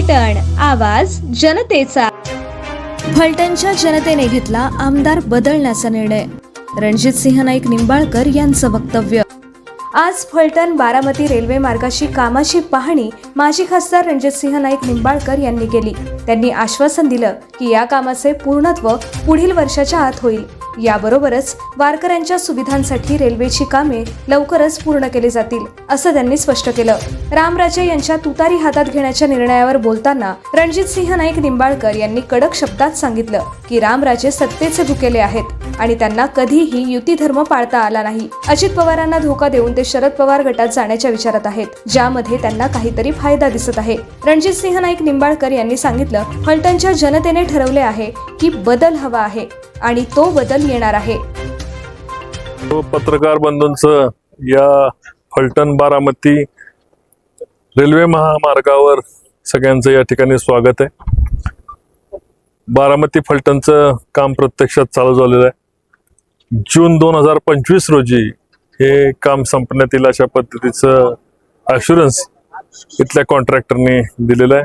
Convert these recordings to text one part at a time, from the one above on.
फलटण आवाज जनतेचा. फलटणच्या जनतेने घेतला आमदार बदलण्याचा निर्णय. रणजित सिंह नाईक निंबाळकर यांचं वक्तव्य. आज फलटण बारामती रेल्वे मार्गाची कामाची पाहणी माजी खासदार रणजितसिंह नाईक निंबाळकर यांनी केली. त्यांनी आश्वासन दिलं की या कामाचे पूर्णत्व पुढील वर्षाच्या आत होईल. याबरोबरच वारकऱ्यांच्या सुविधांसाठी रेल्वेची कामे लवकरच पूर्ण केली जातील असं त्यांनी स्पष्ट केलं. रामराजे यांच्या तुतारी हातात घेण्याच्या निर्णयावर बोलताना रणजित सिंह नाईक निंबाळकर यांनी कडक शब्दात सांगितलं की रामराजे सत्तेचे भुकेले आहेत. आणि त्यांना कधीही युती धर्म पाळता आला नाही. अजित पवारांना धोका देऊन ते शरद पवार गटात जाण्याच्या विचारात आहेत ज्यामध्ये त्यांना काहीतरी फायदा दिसत आहे. रणजित सिंह नाईक निंबाळकर यांनी सांगितलं फलटणच्या जनतेने ठरवले आहे की बदल हवा आहे आणि तो बदल येणार आहे. पत्रकार बंधूंच या फलटण बारामती रेल्वे महामार्गावर सगळ्यांचं या ठिकाणी स्वागत आहे. बारामती फलटणचं काम प्रत्यक्षात चालू झालेलं आहे. जून दोन हजार पंचवीस रोजी हे काम संपण्यात येईल अशा पद्धतीचं अशुरन्स इथल्या कॉन्ट्रॅक्टरने दिलेलं आहे.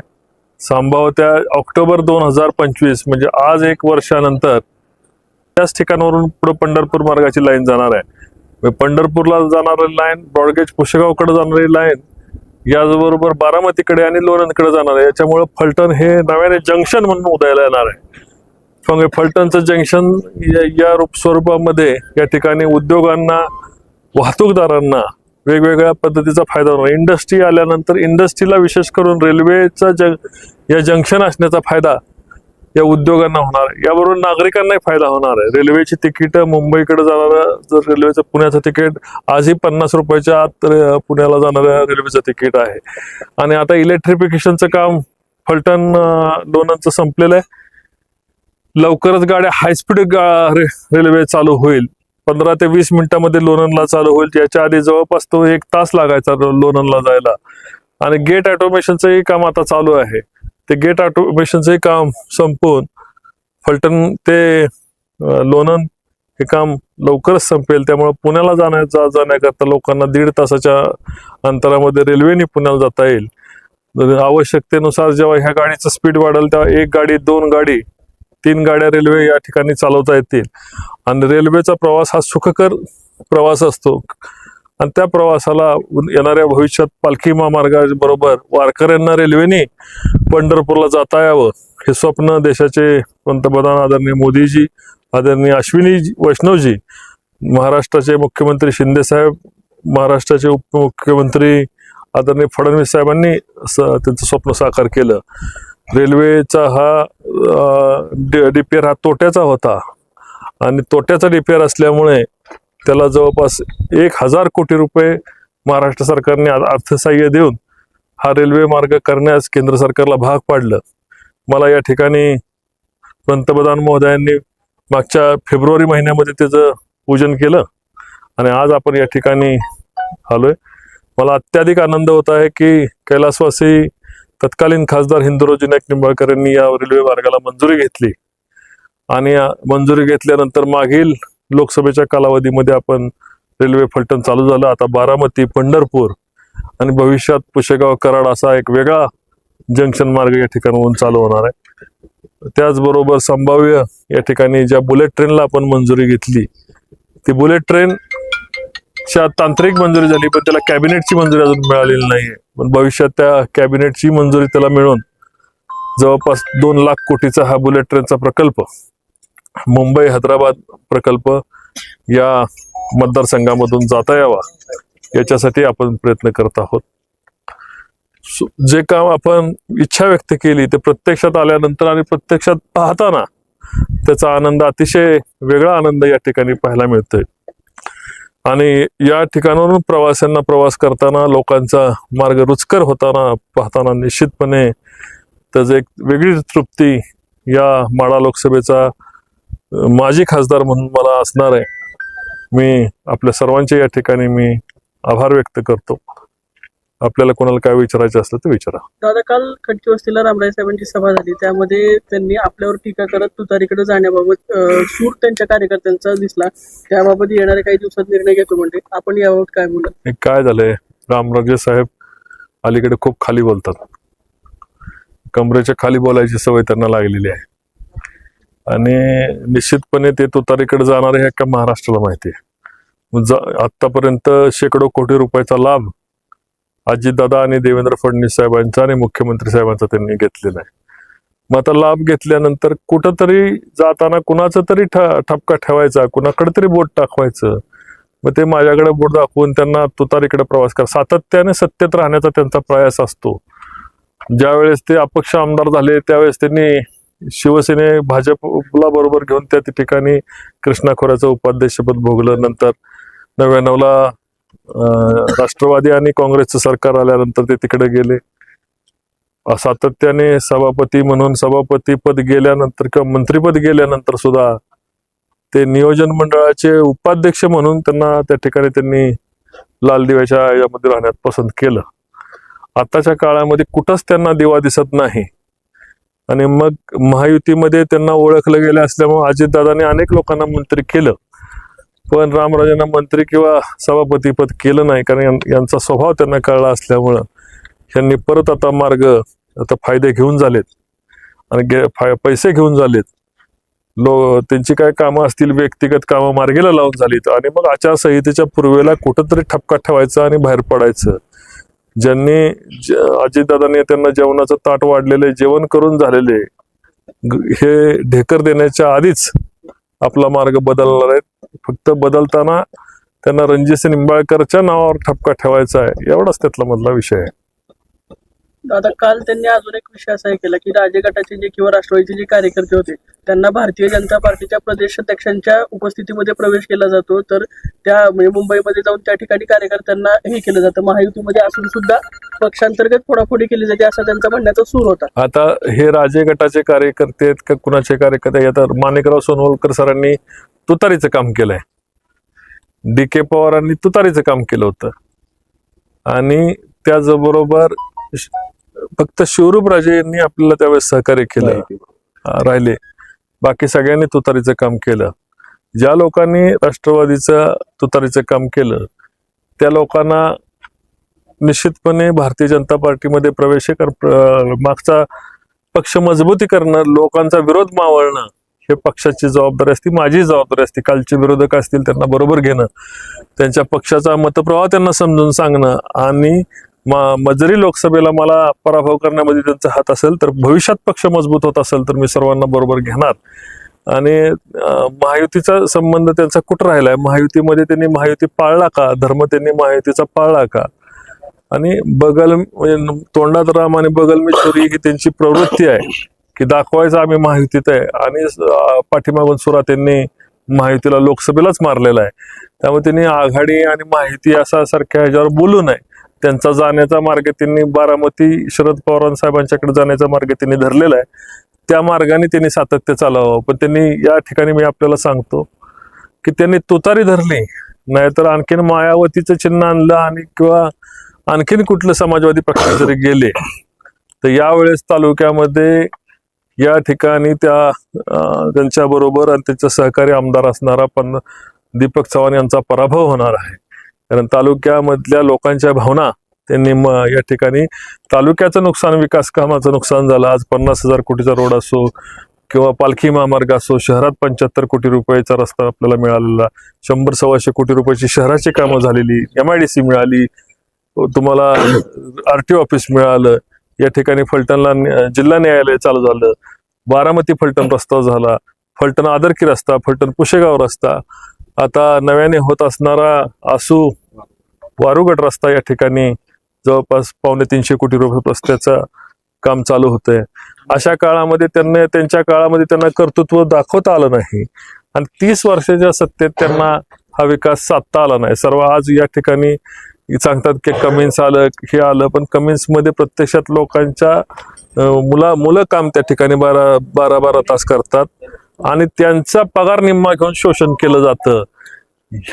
संभाव्यत्या ऑक्टोबर दोन हजार पंचवीस म्हणजे आज एक वर्षानंतर त्याच ठिकाणावरून पुढे पंढरपूर मार्गाची लाईन जाणार आहे. पंढरपूरला जाणारी लाईन ब्रॉडगेज पुशेगावकडे जाणारी लाईन याचबरोबर बारामतीकडे आणि लोणंदकडे जाणार आहे. याच्यामुळे फलटण हे नव्याने जंक्शन म्हणून उदयाला येणार आहे. त्यामुळे फलटणचं जंक्शन या- रूप स्वरूपामध्ये या ठिकाणी उद्योगांना वाहतूकदारांना वेगवेगळ्या पद्धतीचा फायदा होणार. इंडस्ट्री आल्यानंतर इंडस्ट्रीला विशेष करून रेल्वेचा जंग या जंक्शन असण्याचा फायदा या उद्योगांना होणार. आहे याबरोबर नागरिकांनाही फायदा होणार आहे. रेल्वेची तिकीट मुंबईकडे जाणारं जर रेल्वेचं पुण्याचं तिकीट आजही पन्नास रुपयाच्या आत पुण्याला जाणाऱ्या रेल्वेचं तिकीट आहे. आणि आता इलेक्ट्रिफिकेशनचं काम फलटण अं, संपलेलं आहे. लवकरच गाड्या हायस्पीड गा रे- रेल्वे चालू होईल. पंधरा ते वीस मिनिटामध्ये लोणंदला चालू होईल. याच्या आधी जवळपास तो एक तास लागायचा लोणनला लोणंदला जायला. आणि गेट ऑटोमेशनचंही काम आता चालू आहे. ते गेट ऑटोमेशनचंही काम संपवून फलटण ते लोणन लोणंद हे काम लवकरच संपेल. त्यामुळे पुण्याला जाण्याचा जाण्याकरता लोकांना दीड तासाच्या अंतरामध्ये रेल्वेने पुण्याला जाता येईल. आवश्यकतेनुसार जेव्हा ह्या गाडीचं स्पीड वाढेल तेव्हा एक गाडी दोन गाडी तीन गाड्या रेल्वे या ठिकाणी चालवता येतील. आणि रेल्वेचा प्रवास हा सुखकर प्रवास असतो. आणि त्या प्रवासाला येणाऱ्या भविष्यात पालखी महामार्गाबरोबर वारकऱ्यांना रेल्वेने पंढरपूरला जाता यावं. हे स्वप्न देशाचे पंतप्रधान आदरणीय मोदीजी आदरणीय अश्विनी वैष्णवजी महाराष्ट्राचे मुख्यमंत्री शिंदेसाहेब महाराष्ट्राचे उपमुख्यमंत्री आदरणीय फडणवीस साहेबांनी स- त्यांचं स्वप्न साकार केलं. रेल्वेचा हा डिपेअर हा तोट्याचा होता. आणि तोट्याचा डिपेअर असल्यामुळे त्याला जवळपास एक हजार कोटी रुपये महाराष्ट्र सरकारने अर्थसहाय्य देऊन हा रेल्वे मार्ग करण्यास केंद्र सरकारला भाग पाडलं. मला या ठिकाणी पंतप्रधान महोदयांनी मागच्या फेब्रुवारी महिन्यामध्ये त्याचं पूजन केलं आणि आज आपण या ठिकाणी आलोय. मला अत्याधिक आनंद होत आहे की कैलासवासी तत्कालीन खासदार हिंदुरोजी नाईक निंबाळकर यांनी या रेल्वे मार्गाला मंजुरी घेतली. आणि मंजुरी घेतल्यानंतर मागील लोकसभेच्या कालावधीमध्ये आपण रेल्वे फलटण चालू झालं. आता बारामती पंढरपूर आणि भविष्यात पुशेगाव कराड असा एक वेगळा जंक्शन मार्ग या ठिकाणाहून चालू होणार आहे. त्याचबरोबर संभाव्य या ठिकाणी ज्या बुलेट ट्रेनला आपण मंजुरी घेतली ती बुलेट ट्रेन च्या तांत्रिक मंजुरी झाली पण त्याला कॅबिनेटची मंजुरी अजून मिळालेली नाहीये. पण भविष्यात त्या कॅबिनेटची मंजुरी त्याला मिळून जवळपास दोन लाख कोटीचा हा बुलेट ट्रेनचा प्रकल्प मुंबई हैदराबाद प्रकल्प या मतदारसंघामधून जाता यावा याच्यासाठी आपण प्रयत्न करत आहोत. जे काम आपण इच्छा व्यक्त केली ते प्रत्यक्षात आल्यानंतर आणि प्रत्यक्षात पाहताना त्याचा आनंद अतिशय वेगळा आनंद या ठिकाणी पाहायला मिळतोय. आणि या ठिकाणावरून प्रवाशांना प्रवास करताना लोकांचा मार्ग रुचकर होताना पाहताना निश्चितपणे त्याचं एक वेगळी तृप्ती या माळा लोकसभेचा माजी खासदार म्हणून मला असणार आहे. मी आपल्या सर्वांचे या ठिकाणी मी आभार व्यक्त करतो. आपल्याला कोणाला काय विचारायचं असलं तर विचारा. दादा काल खडकी वस्तीला रामराय साहेबांची सभा झाली. त्यामध्ये त्यांनी आपल्यावर टीका करत तुतारीकडे जाण्याबाबत सूर त्यांच्या कार्यकर्त्यांचा दिसला. त्याबाबत येणाऱ्या काही दिवसात निर्णय घेतो म्हणजे आपण याबाबत काय बोला? हे काय झालंय? रामराजे साहेब अलीकडे खूप खाली बोलतात. कमरेच्या खाली बोलायची सवय त्यांना लागलेली आहे. आणि निश्चितपणे ते तुतारीकडे जाणार आहे का महाराष्ट्राला माहिती आहे. आतापर्यंत शेकडो कोटी रुपयाचा लाभ अजितदादा आणि देवेंद्र फडणवीस साहेबांचा आणि मुख्यमंत्री साहेबांचा त्यांनी घेतलेला आहे. मग आता लाभ घेतल्यानंतर कुठंतरी जाताना कुणाचा तरी ठ- ठपका ठेवायचा कुणाकडे तरी बोट टाकवायचं. मग ते माझ्याकडे बोट दाखवून त्यांना तुतारीकडे प्रवास करा. सातत्याने सत्तेत राहण्याचा त्यांचा प्रयास असतो. ज्यावेळेस ते अपक्ष आमदार झाले त्यावेळेस त्यांनी शिवसेने भाजपला बरोबर घेऊन त्या ठिकाणी कृष्णा खोऱ्याचं उपाध्यक्षपद भोगलं. नंतर नव्याण्णवला राष्ट्रवादी आणि काँग्रेसचं सरकार आल्यानंतर ते तिकडे गेले. सातत्याने सभापती म्हणून सभापती पद गेल्यानंतर किंवा मंत्रीपद गेल्यानंतर सुद्धा ते नियोजन मंडळाचे उपाध्यक्ष म्हणून त्यांना त्या ठिकाणी त्यांनी लाल दिव्याच्या यामध्ये राहण्यात पसंत केलं. आताच्या काळामध्ये कुठंच त्यांना दिवा दिसत नाही. आणि मग महायुतीमध्ये त्यांना ओळखलं गेलं असल्यामुळे अजितदादांनी अनेक लोकांना मंत्री केलं. पण रामराजांना मंत्री किंवा सभापतीपद केलं नाही कारण यांचा स्वभाव त्यांना कळला असल्यामुळं यांनी परत आता मार्ग आता फायदे घेऊन झालेत आणि गे- फाय- पैसे घेऊन झालेत. लो त्यांची काय कामं असतील व्यक्तिगत कामं मार्गेला लावून झालीत आणि मग आचारसंहितेच्या पूर्वेला कुठंतरी ठपका ठेवायचा आणि बाहेर पडायचं. ज्यांनी ज- अजितदादांनी त्यांना जेवणाचं ताट वाढलेले जेवण करून झालेले ग- हे ढेकर देण्याच्या आधीच आपला मार्ग बदलणार आहेत. फक्त बदलताना त्यांना रणजित निंबाळकरच्या नावावर ठपका ठेवायचा आहे. एवढाच त्यातला मधला विषय आहे. आता काल त्यांनी अजून एक विषय असा हे केला की राजे गटाचे जे किंवा राष्ट्रवादीचे जे कार्यकर्ते होते त्यांना भारतीय जनता पार्टीच्या प्रदेश अध्यक्षांच्या उपस्थितीमध्ये प्रवेश केला जातो. तर त्या म्हणजे मुंबईमध्ये जाऊन त्या ठिकाणी कार्यकर्त्यांना हे केलं जातं. महायुतीमध्ये असून सुद्धा पक्षांतर्गत फोडाफोडी केली जाते असा त्यांचा म्हणण्याचा सूर होता. आता हे राजे गटाचे कार्यकर्ते आहेत का कुणाचे कार्यकर्ते आहेत? आता माणिकराव सोनवलकर सरांनी तुतारीचं काम केलंय. डी के पवारांनी तुतारीचं काम केलं होतं. आणि त्याचबरोबर फक्त शिवरूप राजे यांनी आपल्याला त्यावेळेस सहकार्य केलं. राहिले. बाकी सगळ्यांनी तुतारीचं काम केलं. ज्या लोकांनी राष्ट्रवादीचं तुतारीचं काम केलं त्या लोकांना निश्चितपणे भारतीय जनता पार्टीमध्ये प्रवेश कर मागचा पक्ष मजबूती करणं लोकांचा विरोध मावळणं हे पक्षाची जबाबदारी असते माझी जबाबदारी असते. कालचे विरोधक असतील त्यांना बरोबर घेणं त्यांच्या पक्षाचा मतप्रवाह त्यांना समजून सांगणं आणि म- जरी लोकसभेला मला पराभव करण्यामध्ये त्यांचा हात असेल तर भविष्यात पक्ष मजबूत होत असेल तर मी सर्वांना बरोबर घेणार. आणि महायुतीचा संबंध त्यांचा कुठं राहिलाय? महायुतीमध्ये त्यांनी महायुती पाळला का? धर्म त्यांनी महायुतीचा पाळला का? आणि बगल म्हणजे तोंडात राम आणि बगल मी चोरी ही त्यांची प्रवृत्ती आहे की दाखवायचं आम्ही महायुतीत आहे. आणि पाठीमागून सुरा त्यांनी महायुतीला लोकसभेलाच मारलेला आहे. त्यामुळे त्यांनी आघाडी आणि माहिती असा सारख्या ह्याच्यावर बोलू नये. त्यांचा जाण्याचा मार्ग त्यांनी बारामती शरद पवार साहेबांच्याकडे जाण्याचा मार्ग त्यांनी धरलेला आहे. त्या मार्गाने त्यांनी सातत्य चालावं पण त्यांनी या ठिकाणी मी आपल्याला सांगतो की त्यांनी तुतारी धरली. नाहीतर आणखीन मायावतीचं चिन्ह आणलं आणि किंवा आणखीन कुठलं समाजवादी पक्ष जरी गेले तर यावेळेस तालुक्यामध्ये या ठिकाणी त्या त्यांच्याबरोबर आणि त्यांचा सहकारी आमदार असणारा पण दीपक चव्हाण यांचा पराभव होणार आहे. कारण तालुक्यामधल्या लोकांच्या भावना त्यांनी या ठिकाणी तालुक्याचं नुकसान विकास कामाचं नुकसान झालं. आज पन्नास हजार कोटीचा रोड असो किंवा पालखी महामार्ग असो शहरात पंच्याहत्तर कोटी रुपयाचा रस्ता आपल्याला मिळालेला. शंभर सव्वाशे कोटी रुपयाची शहराची कामं झालेली. एम आय डी सी मिळाली. तुम्हाला आर टी ऑफिस मिळालं. या ठिकाणी फलटणला जिल्हा न्यायालय चालू झालं. बारामती फलटण रस्ता झाला. फलटण आदरकी रस्ता फलटण पुशेगाव रस्ता. आता नव्याने होत असणारा आसू वारुगड रस्ता या ठिकाणी जवळपास पावणे तीनशे कोटी रुपये रस्त्याचं काम चालू होतंय. अशा काळामध्ये त्यांना त्यांच्या काळामध्ये त्यांना कर्तृत्व दाखवता आलं नाही. आणि तीस वर्षाच्या सत्तेत त्यांना हा विकास साधता आला नाही. सर्व आज या ठिकाणी सांगतात की कमेंट्स आलं हे आलं पण कमेंट्समध्ये प्रत्यक्षात लोकांच्या मुला मुलं काम त्या ठिकाणी बारा बारा बारा तास करतात. आणि त्यांचा पगार निम्मा घेऊन शोषण केलं जातं.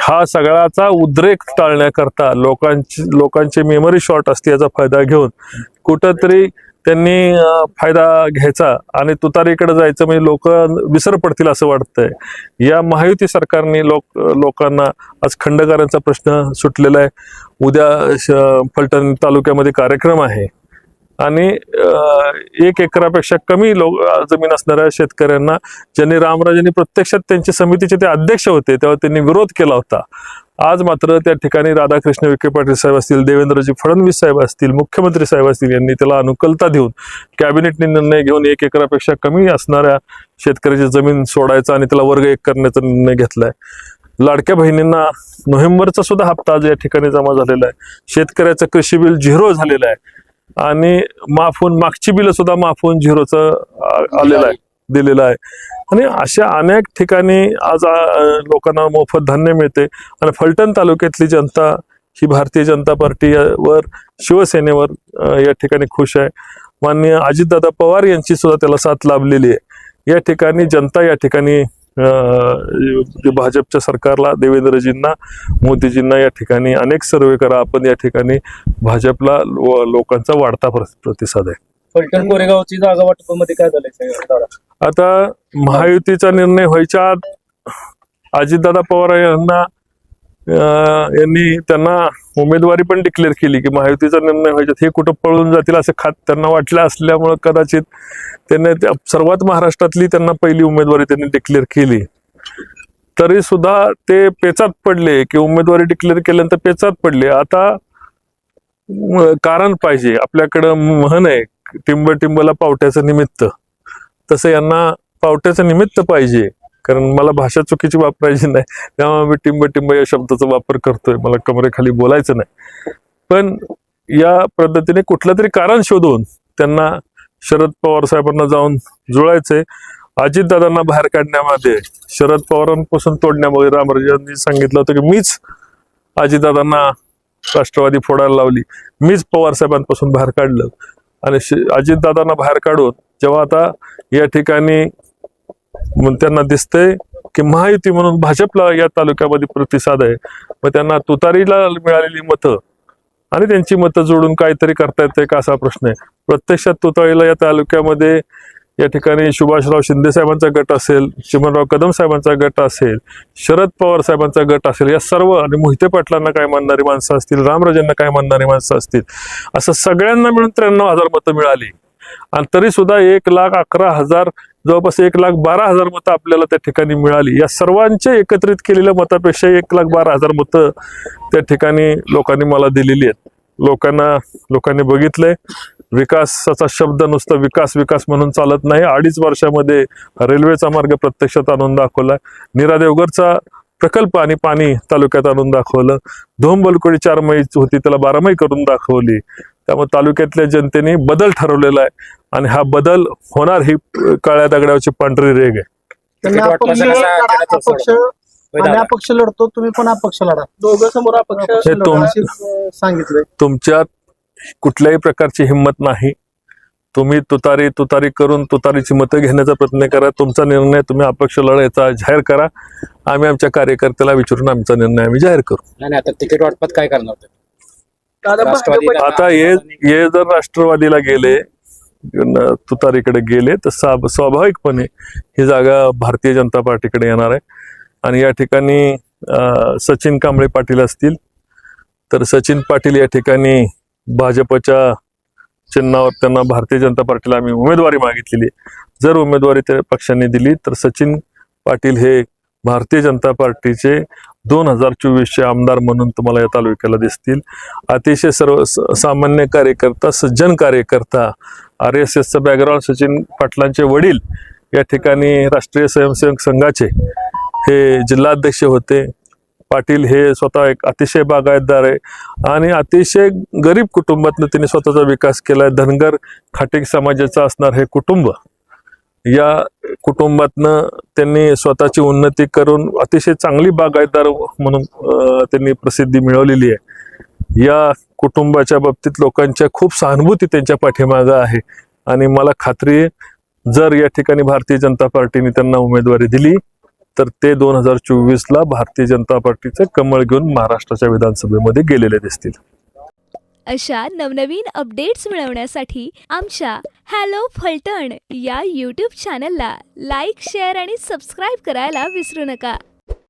हा सगळ्याचा उद्रेक टाळण्याकरता लोकांची लोकांची मेमरी शॉर्ट असते याचा फायदा घेऊन कुठंतरी त्यांनी फायदा घ्यायचा आणि तुतारीकडे जायचं म्हणजे लोक विसर पडतील असं वाटतंय. या महायुती सरकारने लोक लोकांना आज खंडकारांचा प्रश्न सुटलेला आहे. उद्या श- फलटण तालुक्यामध्ये कार्यक्रम आहे. आणि एक एकरापेक्षा कमी लोक जमीन असणाऱ्या शेतकऱ्यांना ज्यांनी रामराजांनी प्रत्यक्षात त्यांच्या समितीचे ते अध्यक्ष होते तेव्हा त्यांनी विरोध केला होता. आज मात्र त्या ठिकाणी राधाकृष्ण विखे पाटील साहेब असतील देवेंद्रजी फडणवीस साहेब असतील मुख्यमंत्री साहेब असतील यांनी त्याला अनुकूलता देऊन कॅबिनेटने निर्णय घेऊन एक एकरापेक्षा कमी असणाऱ्या शेतकऱ्याची जमीन सोडायचा आणि त्याला वर्ग एक करण्याचा निर्णय घेतलाय. लाडक्या बहिणींना नोव्हेंबरचा सुद्धा हप्ता आज या ठिकाणी जमा झालेला आहे. शेतकऱ्याचं कृषी बिल झिरो झालेलं आहे. आणि माफ होऊन मागची बिल सुद्धा माफ होऊन झिरोचं आलेलं आहे दिलेलं आहे. आणि अशा अनेक ठिकाणी आज लोकांना मोफत धान्य मिळते. आणि फलटण तालुक्यातली जनता ही भारतीय जनता पार्टीवर शिवसेनेवर या ठिकाणी खुश आहे. माननीय अजितदादा पवार यांची सुद्धा त्याला साथ लाभलेली आहे. या ठिकाणी जनता या ठिकाणी भाजपच्या सरकारला देवेंद्रजींना मोदीजींना या ठिकाणी अनेक सर्वे करा आपण या ठिकाणी भाजपला लोकांचा वाढता प्र- प्रतिसाद आहे. फलटण कोरेगावची जागा वाटपामध्ये काय झालंय आता महायुतीचा निर्णय व्हायच्या आत अजितदादा पवार यांना यांनी त्यांना उमेदवारी पण डिक्लेअर केली की महायुतीचा निर्णय व्हायच्यात हे कुठं पळून जातील असं खात त्यांना वाटलं असल्यामुळं कदाचित त्यांनी त्या सर्वात महाराष्ट्रातली त्यांना पहिली उमेदवारी त्यांनी डिक्लेअर केली. तरी सुद्धा ते पेचात पडले की उमेदवारी डिक्लेअर केल्यानंतर पेचात पडले. आता कारण पाहिजे. आपल्याकडं म्हण आहे टिंब टिंबला पावट्याचं निमित्त. तसं यांना पावट्याचं निमित्त पाहिजे. कारण मला भाषा चुकीची वापरायची नाही. त्यामुळे मी टिंब टिंब या शब्दाचा वापर करतोय. मला कमरेखाली बोलायचं नाही. पण या पद्धतीने कुठलं तरी कारण शोधून त्यांना शरद पवार साहेबांना जाऊन जुळायचंय. अजितदादांना बाहेर काढण्यामध्ये शरद पवारांपासून तोडण्यामध्ये रामराजांनी सांगितलं होतं की मीच अजितदादांना राष्ट्रवादी फोडायला लावली. मीच पवार साहेबांपासून बाहेर काढलं. आणि अजितदादांना बाहेर काढून जेव्हा आता या ठिकाणी म्हणून त्यांना दिसतंय की महायुती म्हणून भाजपला या तालुक्यामध्ये प्रतिसाद आहे. मग त्यांना तुतारीला मिळालेली मतं आणि त्यांची मतं जोडून काहीतरी करता येते का असा प्रश्न आहे. प्रत्यक्षात तुतारीला या तालुक्यामध्ये या ठिकाणी सुभाषराव शिंदे साहेबांचा गट असेल चिमनराव कदम साहेबांचा गट असेल शरद पवार साहेबांचा गट असेल या सर्व आणि मोहिते पाटलांना काय मानणारी माणसं असतील रामराजांना काय मानणारी माणसं असतील असं सगळ्यांना मिळून त्र्याण्णव हजार मतं मिळाली. आणि तरी सुद्धा एक लाख अकरा हजार जवळपास एक लाख बारा हजार मतं आपल्याला त्या ठिकाणी मिळाली. या सर्वांचे एकत्रित केलेल्या मतापेक्षा एक लाख बारा हजार मतं त्या ठिकाणी लोकांनी मला दिलेली आहेत. लोकांना लोकांनी बघितलंय. विकासाचा शब्द नुसता विकास विकास म्हणून चालत नाही. अडीच वर्षामध्ये रेल्वेचा मार्ग प्रत्यक्षात आणून दाखवला. निरा देवगरचा प्रकल्प आणि पाणी तालुक्यात आणून दाखवलं. धोंबलकोडी चार मै होती त्याला बारामई करून दाखवली. त्यामुळे तालुक्यातल्या जनतेने बदल ठरवलेला आहे आणि हा बदल होणार ही काळ्या दगडावरची पांढरी रेग आहे. अपक्ष लढतो तुम्ही पण अपक्ष लढा. दोघं समोर अपक्ष हे सांगितलंय. तुमच्यात कुठल्याही प्रकारची हिंमत नाही. तुम्ही तुतारी तुतारी करून तुतारीची मतं घेण्याचा प्रयत्न करा. तुमचा निर्णय तुम्ही अपक्ष लढायचा जाहीर करा. आम्ही आमच्या कार्यकर्त्याला विचारून आमचा निर्णय आम्ही जाहीर करू. नाही नाही, आता तिकीट वाटपात काय करणार आता हे हे जर राष्ट्रवादीला गेले न- तुतारीकडे गेले तर स्वाभाविकपणे ही जागा भारतीय जनता पार्टीकडे येणार आहे. आणि या ठिकाणी अं, सचिन कांबळे पाटील असतील. तर सचिन पाटील या ठिकाणी भाजपच्या चिन्हावर त्यांना भारतीय जनता पार्टीला आम्ही उमेदवारी मागितलेली आहे. जर उमेदवारी त्या पक्षाने दिली तर सचिन पाटील हे भारतीय जनता पार्टीचे दोन हजार चोवीसचे आमदार म्हणून तुम्हाला या तालुक्याला दिसतील. अतिशय सर्व स- सामान्य कार्यकर्ता सज्जन कार्यकर्ता आर एस एसचं बॅकग्राऊंड सचिन पाटलांचे वडील या ठिकाणी राष्ट्रीय स्वयंसेवक संघाचे हे जिल्हाध्यक्ष होते. पाटील हे स्वतः एक अतिशय बागायतदार आहे आणि अतिशय गरीब कुटुंबातनं त्यांनी स्वतःचा विकास केला आहे धनगर खाटिक समाजाचं असणार हे कुटुंब. या कुटुंबातनं त्यांनी स्वतःची उन्नती करून अतिशय चांगली बागायतदार म्हणून त्यांनी प्रसिद्धी मिळवलेली आहे. या कुटुंबाच्या बाबतीत लोकांच्या खूप सहानुभूती त्यांच्या पाठीमागं आहे. आणि मला खात्री आहे जर या ठिकाणी भारतीय जनता पार्टीने त्यांना उमेदवारी दिली तर ते दोन हजार चोवीसला भारतीय जनता पार्टीचं कमळ घेऊन महाराष्ट्राच्या विधानसभेमध्ये गेलेले दिसतील. अशा नवनवीन अपडेट्स मिळवण्यासाठी आमच्या हॅलो फलटण या यूट्यूब चॅनलला लाईक शेअर आणि सबस्क्राईब करायला विसरू नका.